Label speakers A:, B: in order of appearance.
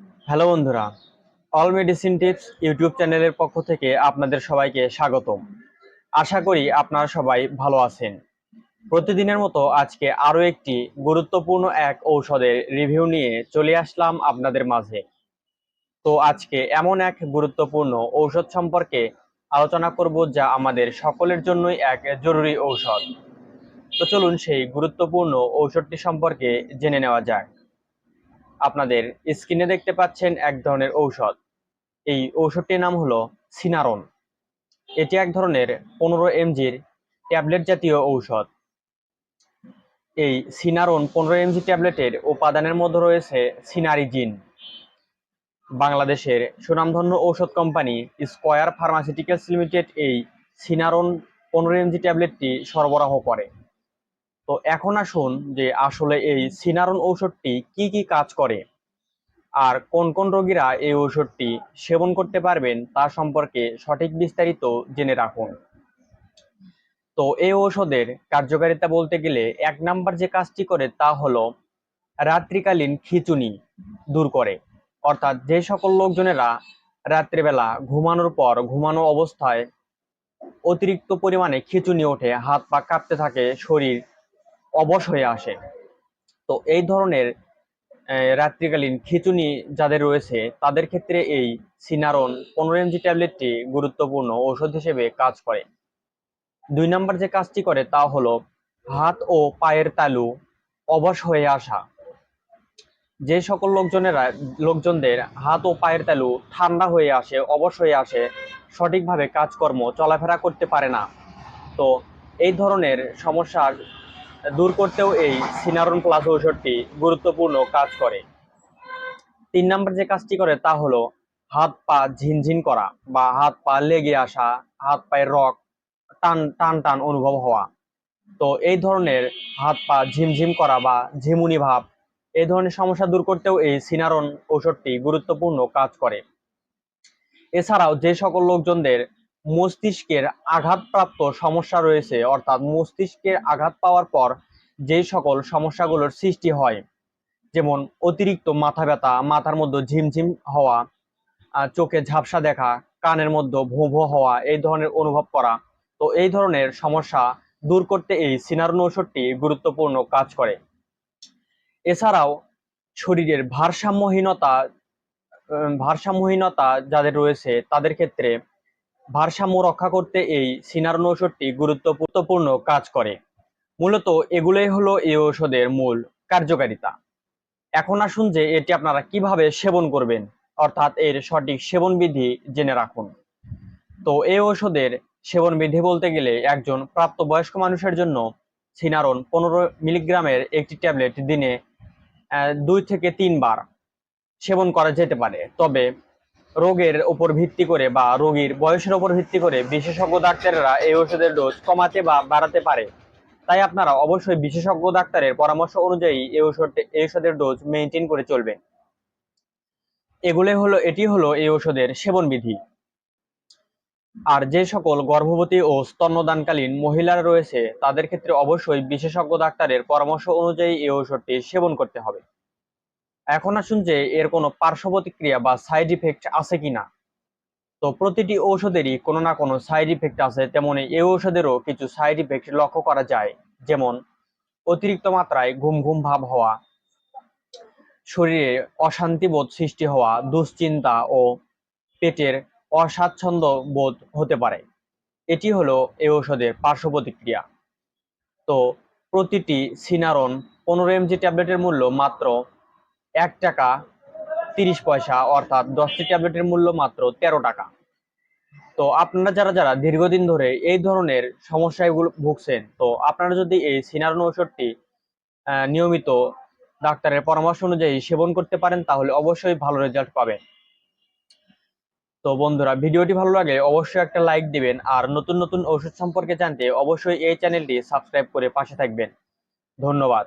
A: Hello বন্ধুরা all medicine tips YouTube চ্যানেলের পক্ষ থেকে আপনাদের সবাইকে স্বাগতম। আশা করি আপনারা সবাই ভালো আছেন। প্রতিদিনের মতো আজকে আরও একটি গুরুত্বপূর্ণ এক ঔষধের রিভিউ নিয়ে চলে আসলাম আপনাদের মাঝে। তো আজকে এমন এক গুরুত্বপূর্ণ ঔষধ সম্পর্কে আলোচনা করব যা আমাদের সকলের জন্যই এক জরুরি ঔষধ। তো চলুন সেই গুরুত্বপূর্ণ ঔষধটি সম্পর্কে জেনে নেওয়া যাক। আপনাদের স্ক্রিনে দেখতে পাচ্ছেন এক ধরনের ঔষধ। এই ঔষধটির নাম হলো সিনারন। এটি এক ধরনের পনেরো এমজির ট্যাবলেট জাতীয় ঔষধ। এই সিনারন পনেরো এমজি ট্যাবলেটের উপাদানের মধ্যে রয়েছে সিনারিজিন। বাংলাদেশের সুনামধন্য ঔষধ কোম্পানি স্কয়ার ফার্মাসিউটিক্যালস লিমিটেড এই সিনারন পনেরো এমজি ট্যাবলেটটি সরবরাহ করে। তো এখন আসুন যে আসলে এই সিনারন ঔষধটি কি কি কাজ করে আর কোন কোন রোগীরা এই ঔষধটি সেবন করতে পারবেন তা সম্পর্কে সঠিক বিস্তারিত জেনে রাখুন। তো এই ঔষধের কার্যকারিতা বলতে গেলে এক নাম্বার যে কাজটি করে তা হলো রাত্রিকালীন খিচুনি দূর করে। অর্থাৎ যে সকল লোকজনেরা রাত্রিবেলা ঘুমানোর পর ঘুমানো অবস্থায় অতিরিক্ত পরিমাণে খিচুনি ওঠে, হাত পা কাঁপতে থাকে, শরীর অবশ হয়ে আসে। তো এই ধরনের রাত্রিকালীন খিচুনি যাদের রয়েছে, তাদের ক্ষেত্রে এই সিনারন পনেরো এমজি ট্যাবলেটটি গুরুত্বপূর্ণ ঔষধ হিসেবে কাজ করে। দুই নম্বর যে কাজটি করে তা হলো হাত ও পায়ের তালু অবশ হয়ে আসা। যে সকল লোকজনেরা, লোকজনদের হাত ও পায়ের তালু ঠান্ডা হয়ে আসে, অবশ হয়ে আসে, সঠিকভাবে কাজকর্ম, চলাফেরা করতে পারে না। তো এই ধরনের সমস্যার দূর করতেও এই সিনারন প্লাস ঔষধটি গুরুত্বপূর্ণ কাজ করে। তিন নম্বর যে কাজটি করে তা হলো হাত পা ঝিনঝিন করা বা হাত পা লেগে আসা, হাত পায়ের রক, টান টান টান অনুভব হওয়া। তো এই ধরনের হাত পা ঝিমঝিম করা বা ঝিমুনি ভাব এই ধরনের সমস্যা দূর করতেও এই সিনারন ঔষধটি গুরুত্বপূর্ণ কাজ করে। এছাড়াও যে সকল লোকজনদের মস্তিষ্কের আঘাতপ্রাপ্ত সমস্যা রয়েছে, অর্থাৎ মস্তিষ্কের আঘাত পাওয়ার পর যে সকল সমস্যাগুলোর সৃষ্টি হয়, যেমন অতিরিক্ত মাথা ব্যথা, মাথার মধ্যে ঝিমঝিম হওয়া চোখে ঝাপসা দেখা, কানের মধ্যে ভোঁ ভোঁ হওয়া, এই ধরনের অনুভব করা, তো এই ধরনের সমস্যা দূর করতে এই সিনারন ঔষধটি গুরুত্বপূর্ণ কাজ করে। এছাড়াও শরীরের ভারসাম্যহীনতা ভারসাম্যহীনতা যাদের রয়েছে, তাদের ক্ষেত্রে ভারসাম্য রক্ষা করতে এই সিনারন ঔষধটি গুরুত্বপূর্ণ কাজ করে। মূলত এগুলোই হলো এই ঔষধের মূল কার্যকারিতা। এখন আসুন যে এটি আপনারা কীভাবে সেবন করবেন, অর্থাৎ এর সঠিক সেবন বিধি জেনে রাখুন। তো এই ঔষধের সেবন বিধি বলতে গেলে একজন প্রাপ্তবয়স্ক মানুষের জন্য সিনারন পনেরো মিলিগ্রামের একটি ট্যাবলেট দিনে দুই থেকে তিনবার সেবন করা যেতে পারে। তবে রোগের উপর ভিত্তি করে বা রোগীর বয়সের উপর ভিত্তি করে বিশেষজ্ঞ ডাক্তারেরা এই ওষুধের ডোজ কমাতে বা বাড়াতে পারে। তাই আপনারা অবশ্যই বিশেষজ্ঞ ডাক্তারের পরামর্শ অনুযায়ী এই ওষুধ, এই ওষুধের ডোজ মেনটেন করে চলবেন। এগুলো হলো, এটি হলো এই ওষুধের সেবন বিধি আর যে সকল গর্ভবতী ও স্তন্যদানকালীন মহিলারা রয়েছে, তাদের ক্ষেত্রে অবশ্যই বিশেষজ্ঞ ডাক্তারের পরামর্শ অনুযায়ী এই ঔষধটি সেবন করতে হবে। এখন আসুন যে এর কোনো পার্শ্ব প্রতিক্রিয়া বা সাইড ইফেক্ট আছে কিনা। তো প্রতিটি ঔষধেরই কোনো না কোনো সাইড ইফেক্ট আছে, তেমনি এই ঔষধেরও কিছু সাইড ইফেক্ট লক্ষ্য করা যায়। যেমন, অতিরিক্ত মাত্রায় ঘুম ঘুম ভাব হওয়া, শরীরে অশান্তি বোধ সৃষ্টি হওয়া, দুশ্চিন্তা ও পেটের অস্বাচ্ছন্দ্য বোধ হতে পারে। এটি হলো এই ঔষধের পার্শ্ব প্রতিক্রিয়া তো প্রতিটি সিনারন পনেরো এমজি ট্যাবলেটের মূল্য মাত্র এক টাকা তিরিশ পয়সা, অর্থাৎ দশটি ট্যাবলেটের মূল্য মাত্র তেরো টাকা। তো আপনারা যারা যারা দীর্ঘদিন ধরে এই ধরনের সমস্যাগুলো ভুগছেন, তো আপনারা যদি এই সিনারন ঔষধটি নিয়মিত ডাক্তারের পরামর্শ অনুযায়ী সেবন করতে পারেন, তাহলে অবশ্যই ভালো রেজাল্ট পাবেন। তো বন্ধুরা, ভিডিওটি ভালো লাগে অবশ্যই একটা লাইক দিবেন, আর নতুন নতুন ওষুধ সম্পর্কে জানতে অবশ্যই এই চ্যানেলটি সাবস্ক্রাইব করে পাশে থাকবেন। ধন্যবাদ।